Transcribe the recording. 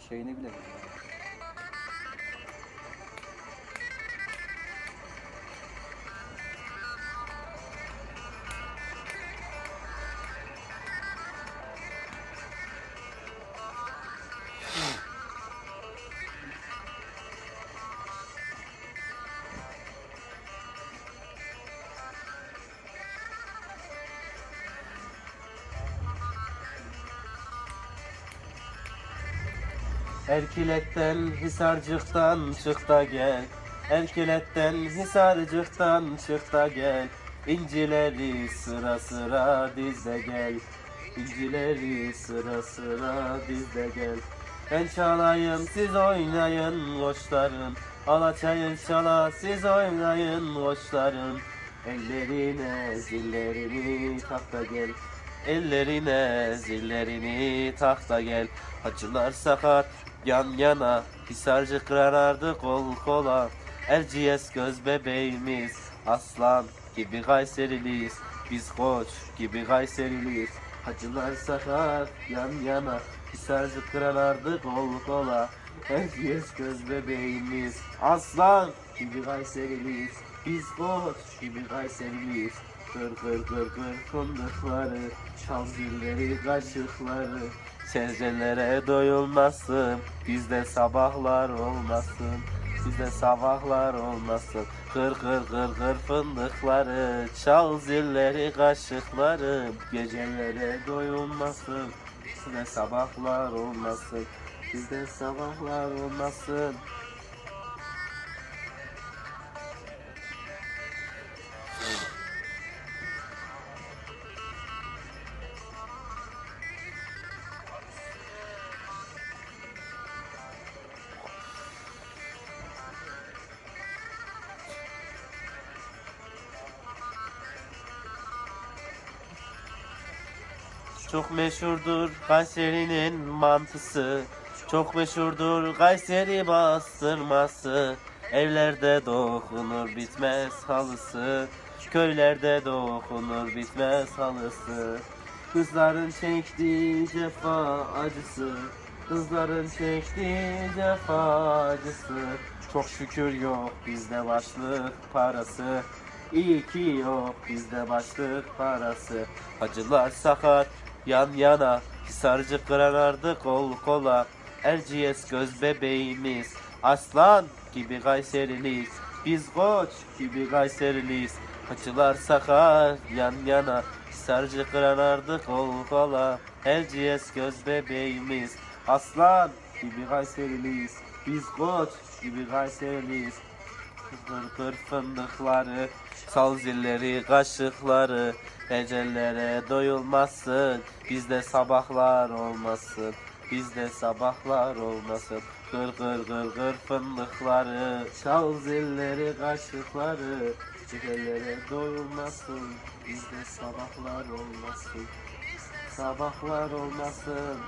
şeyini bile. Erkiletten Hisarcık'tan çık da gel. Erkiletten Hisarcık'tan çık da gel. İncileri sıra sıra dizde gel. İncileri sıra sıra dizde gel. Ben çalayım siz oynayın koçlarım. Alaçayır çala siz oynayın koçlarım. Ellerine zillerini tak gel. Ellerine zillerini tak gel. Hacılar sakat yan yana Hisarcı kırarardı kol kola. Erciyes göz bebeğimiz Aslan gibi Kayseriliyiz. Biz koç gibi Kayseriliyiz. Hacılar sakat yan yana Hisarcı kırarardı kol kola. Erciyes göz bebeğimiz Aslan gibi Kayseriliyiz. Biz koç gibi Kayseriliyiz Kır kır kır kır fındıkları Çal zilleri kaşıkları. Sebzelere doyulmasın Bizde sabahlar olmasın Bizde sabahlar olmasın. Kır kır kır kır fındıkları Çal zilleri kaşıkları. Gecelere doyulmasın Bizde sabahlar olmasın Bizde sabahlar olmasın Çok meşhurdur Kayseri'nin mantısı. Çok meşhurdur Kayseri bastırması. Evlerde dokunur bitmez halısı. Köylerde dokunur bitmez halısı. Kızların çektiği cefa acısı. Kızların çektiği cefa acısı. Çok şükür yok bizde başlık parası. İyi ki yok bizde başlık parası. Hacılar sakat yan yana Hisarcı kırarardı kol kola. Erciyes göz bebeğimiz Aslan gibi Kayseriliyiz. Biz koç gibi Kayseriliyiz. Hacılar sakat yan yana Hisarcı kırarardı kol kola. Erciyes göz bebeğimiz Aslan gibi Kayseriliyiz. Biz koç gibi Kayseriliyiz Kır fındıkları Sal zilleri kaşıkları Ecellere doyulmasın. Bizde sabahlar olmasın Bizde sabahlar olmasın. Kır kır kır kır fındıkları Çal zilleri kaşıkları Ecellere doyulmasın. Bizde sabahlar olmasın Sabahlar olmasın